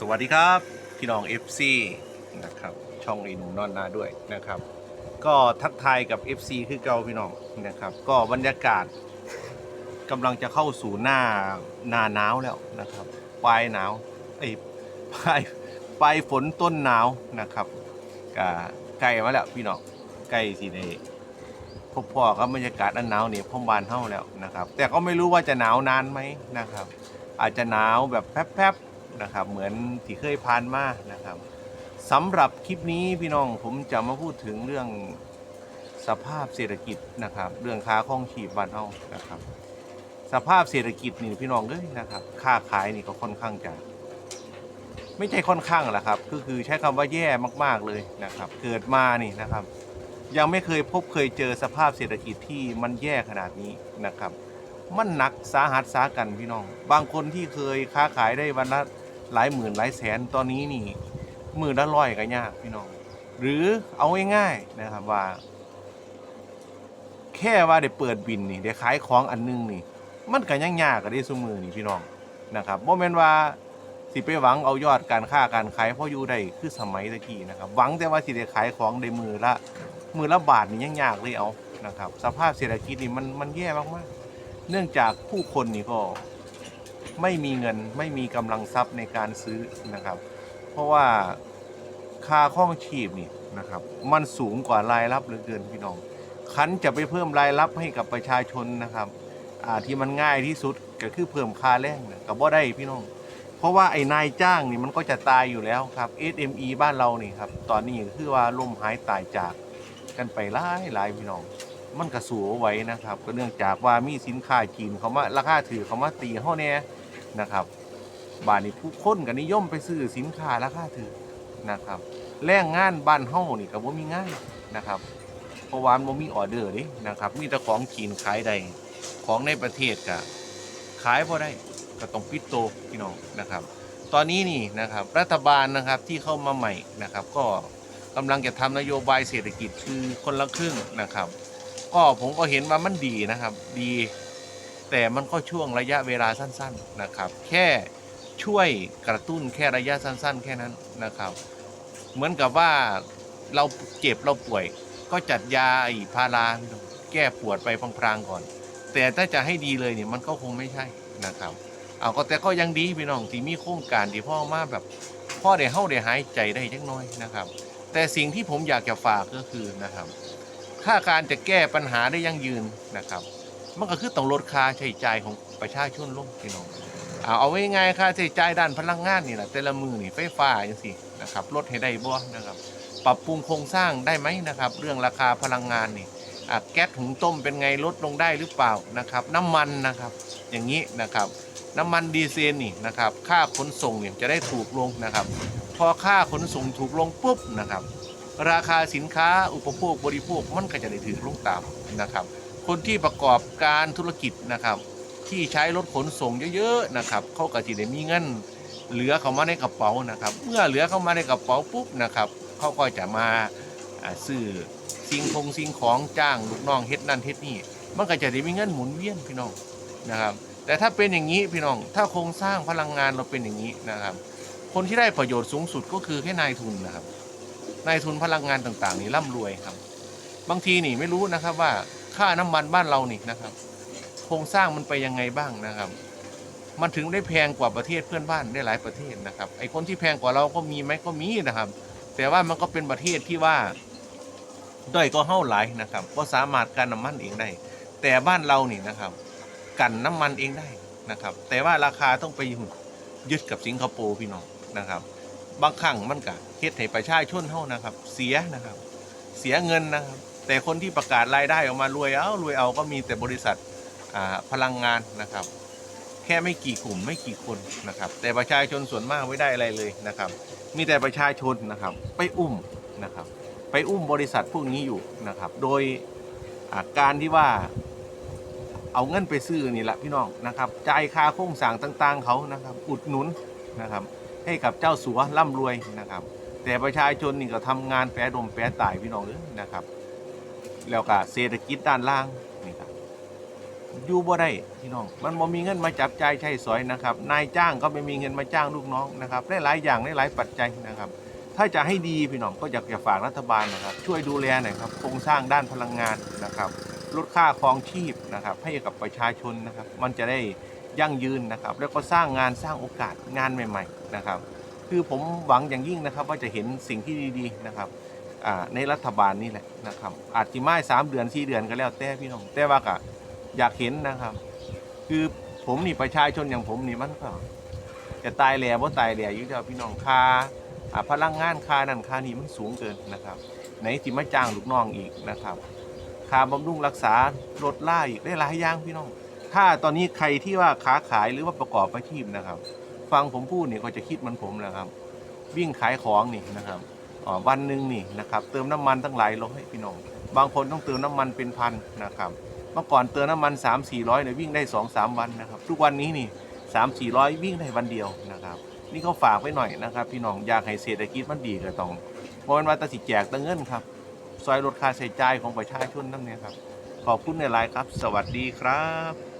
สวัสดีครับ พี่น้อง FC นะครับช่องอีหนูนอนนาด้วยนะครับ ก็ทักทายกับ FC คือเก่าพี่น้องนะครับ ก็บรรยากาศกำลังจะเข้าสู่หน้าหน้าหนาวแล้วนะครับปลายหนาวไอ้ปลายปลายฝนต้นหนาวนะครับก็ใกล้มาแล้วพี่น้องใกล้สิได้พบพ่อกับบรรยากาศอันหนาวนี่พ่อมบานเท่าแล้วนะครับ แต่ก็ไม่รู้ว่าจะหนาวนานไหมนะครับ อาจจะหนาวแบบแป๊บๆ นะครับ เหมือนที่เคยผ่านมานะครับสำหรับคลิปนี้พี่น้องผมจะมาพูดถึงเรื่องสภาพเศรษฐกิจนะครับ เรื่องค้าข้องชีพบ้านเฮานะครับ สภาพเศรษฐกิจนี่พี่น้องเอ้ยนะครับค้าขายนี่ก็ค่อนข้างจะไม่ใช่ค่อนข้างหรอกครับ ก็คือใช้คำว่าแย่มากๆเลยนะครับ เกิดมานี่นะครับ ยังไม่เคยพบเคยเจอสภาพเศรษฐกิจที่มันแย่ขนาดนี้นะครับ มันหนักสาหัสสากันพี่น้อง บางคนที่เคยค้าขายได้วันละ หลายหมื่นหลายแสนตอนนี้นี่มื่นละร้อยก็ยากพี่น้อง หรือเอาง่ายๆนะครับว่า แค่ว่าได้เปิดบินนี่ได้ขายของอันหนึงนี่ มันก็ยังยากก็ได้สมือนี่พี่น้องนะครับโมเมนว่าสิไปหวังเอายอดการค้าการขายเพราะอยู่ได้คือสมัยตะกี้นะครับ หวังแต่ว่าสิได้ขายของได้มือละมือละบาทนี่ยังยากเลยเอานะครับ สภาพเศรษฐกิจนี่มันมันแย่มากๆ เนื่องจากผู้คนนี่ก็ ไม่มีเงินไม่มีกำลังทรัพย์ในการซื้อนะครับ เพราะว่าค่าข้องชีพนี่นะครับ มันสูงกว่ารายรับเหลือเกินพี่น้องคันจะไปเพิ่มรายรับให้กับประชาชนนะครับที่มันง่ายที่สุดก็คือเพิ่มค่าแรงนะกับว่ได้พี่น้อง เพราะว่าไอ้นายจ้างนี่มันก็จะตายอยู่แล้วครับ SME บ้านเรานี่ครับ ตอนนี้คือว่าล่มหายตายจากกันไปหลายหลายพี่น้อง มันกระสูเอาไว้นะครับ ก็เนื่องจากว่ามีสินค้าจีนเขามาราคาถือเขามาตีเฮาแน่นะครับบ้านนี้ผู้คนก็นนิยมไปซื้อสินค้าราคาถือนะครับแรงงานบ้านเฮานี่ก็บ่มีงานนะครับเพราะว่ามันบ่มีออเดอร์เดินะครับ มีแต่ของจีนขายได้ของในประเทศก็ขายบ่ได้ก็ต้องปิดโตพี่น้องนะครับ ตอนนี้นี่นะครับรัฐบาลนะครับที่เข้ามาใหม่นะครับ ก็กำลังจะทำนโยบายเศรษฐกิจคือคนละครึ่งนะครับ ก็ผมก็เห็นว่ามันดีนะครับ ดี แต่มันก็ช่วงระยะเวลาสั้น ๆนะครับ แค่ช่วยกระตุ้นแค่ระยะสั้น ๆ แค่นั้นนะครับ เหมือนกับว่าเราเจ็บเราป่วย ก็จัดยาไอพาราแก้ปวดไปพลางๆก่อน แต่ถ้าจะให้ดีเลยเนี่ยมันก็คงไม่ใช่นะครับ เอาก็แต่ก็ยังดีพี่น้องที่มีโครงการที่พ่อมาแบบพ่อได้เฮาได้หายใจได้จักน้อยนะครับ แต่สิ่งที่ผมอยากจะฝากก็คือนะครับ ถ้าการจะแก้ปัญหาได้ยั่งยืนนะครับ มันก็คือต้องลดค่าใช้จ่ายของประชาชนลงพี่น้องเอาเอาไว้ง่ายค่าใช้จ่ายด้านพลังงานนี่แหละแต่ละมือนี่ไฟฟ้าจังซี่นะครับลดให้ได้บ่นะครับ ปรับปรุงโครงสร้างได้ไหมนะครับ เรื่องราคาพลังงานนี่แก๊สหุงต้มเป็นไงลดลงได้หรือเปล่านะครับ น้ำมันนะครับ อย่างนี้นะครับน้ำมันดีเซลนี่นะครับค่าขนส่งเนี่ยจะได้ถูกลงนะครับ พอค่าขนส่งถูกลงปุ๊บนะครับ ราคาสินค้าอุปโภคบริโภคมันก็จะได้ถือลงตามนะครับ คนที่ประกอบการธุรกิจนะครับ ที่ใช้รถขนส่งเยอะๆนะครับเขาก็จะได้มีเงินเหลือเข้ามาในกระเป๋านะครับ เมื่อเหลือเข้ามาในกระเป๋าปุ๊บนะครับเขาก็จะมาซื้อสิ่งคงสิ่งของจ้างลูกน้องเฮ็ดนั่นเฮ็ดนี่มันก็จะได้มีเงินหมุนเวียนพี่น้องนะครับ แต่ถ้าเป็นอย่างนี้พี่น้องถ้าโครงสร้างพลังงานเราเป็นอย่างนี้นะครับ คนที่ได้ประโยชน์สูงสุดก็คือแค่นายทุนนะครับ นายทุนพลังงานต่างๆ นี่ร่ำรวยครับ บางทีนี่ไม่รู้นะครับว่าค่าน้ำมันบ้านเรานี่นะครับ โครงสร้างมันไปยังไงบ้างนะครับ มันถึงได้แพงกว่าประเทศเพื่อนบ้านได้หลายประเทศนะครับไอ้คนที่แพงกว่าเราก็มีไหมก็มีนะครับ แต่ว่ามันก็เป็นประเทศที่ว่าด้อยก็เฮ้าหลายนะครับก็สามารถกันน้ำมันเองได้ แต่บ้านเรานี่นะครับ กันน้ำมันเองได้นะครับ แต่ว่าราคาต้องไปยึดกับสิงคโปร์พี่น้องนะครับ บางครั้งมันก็เฮ็ดให้ประชาชนเฮานะครับ เสียนะครับ เสียเงินนะครับ แต่คนที่ประกาศรายได้ออกมารวยเอารวยเอาก็มีแต่บริษัทอ่าพลังงานนะครับ แค่ไม่กี่กลุ่มไม่กี่คนนะครับ แต่ประชาชนส่วนมากไม่ได้อะไรเลยนะครับ มีแต่ประชาชนนะครับ ไปอุ้มนะครับ ไปอุ้มบริษัทพวกนี้อยู่นะครับ โดยาการที่ว่าเอาเงินไปซื้อนี่แหละพี่น้องนะครับจ่ายค่าโครงสร้างต่าง ๆ เขานะครับ อุดหนุนนะครับ ให้กับเจ้าสัวร่ำรวยนะครับ แต่ประชาชนนี่ก็ทำงานแปรดมแปรตายพี่น้องเอ้ยนะครับ แล้วก็เศรษฐกิจด้านล่างนี่ครับอยู่บ่ได้พี่น้อง มันบ่มีเงินมาจับจ่ายใช้สอยนะครับ นายจ้างก็ไม่มีเงินมาจ้างลูกน้องนะครับได้หลายอย่างได้หลายปัจจัยนะครับ ถ้าจะให้ดีพี่น้องก็อยากจะฝากรัฐบาลนะครับ ช่วยดูแลหน่อยครับโครงสร้างด้านพลังงานนะครับลดค่าครองชีพนะครับ ให้กับประชาชนนะครับ มันจะได้ ยั่งยืนนะครับ แล้วก็สร้างงานสร้างโอกาสงานใหม่ ๆ นะครับ คือผมหวังอย่างยิ่งนะครับ ว่าจะเห็นสิ่งที่ดีๆนะครับในรัฐบาลนี่แหละนะครับ อาจจะไม่สามเดือนสี่เดือนก็แล้วแต่พี่น้องแต่ว่าก็อยากเห็นนะครับ คือผมนี่ประชาชนอย่างผมนี่มันก็จะตายแหล่บ่ตายแหล่อยู่แล้วพี่น้องค่าอ่าพลังงานค่านั่นค่านี้มันสูงเกินนะครับไหนที่มาจ้างลูกน้องอีกนะครับค่าบำรุงรักษารถล่าอีกได้หลายอย่างพี่น้อง ถ้าตอนนี้ใครที่ว่าค้าขายหรือว่าประกอบอาชีพนะครับ ฟังผมพูดเนี่ยก็จะคิดมันผมแหละครับ วิ่งขายของนี่นะครับวันหนึ่งนี่นะครับ เติมน้ำมันตั้งหลายร้อยพี่น้อง บางคนต้องเติมน้ำมันเป็นพันนะครับ เมื่อก่อนเติมน้ำมัน 3 4 0 0เนี่ยวิ่งได้ 2 3 วันนะครับ ทุกวันนี้นี่3 4 0 0 วิ่งได้วันเดียวนะครับ นี่เขาฝากไว้หน่อยนะครับ พี่น้องอยากให้เศรษฐกิจมันดีก็ต้องเพราะมันว่าแตสิแจกแตะเงินครับซอยลดค่าใช้จ่ายของประชาชนนั่นเนี่ยครับ ขอบคุณในไลน์ครับ สวัสดีครับ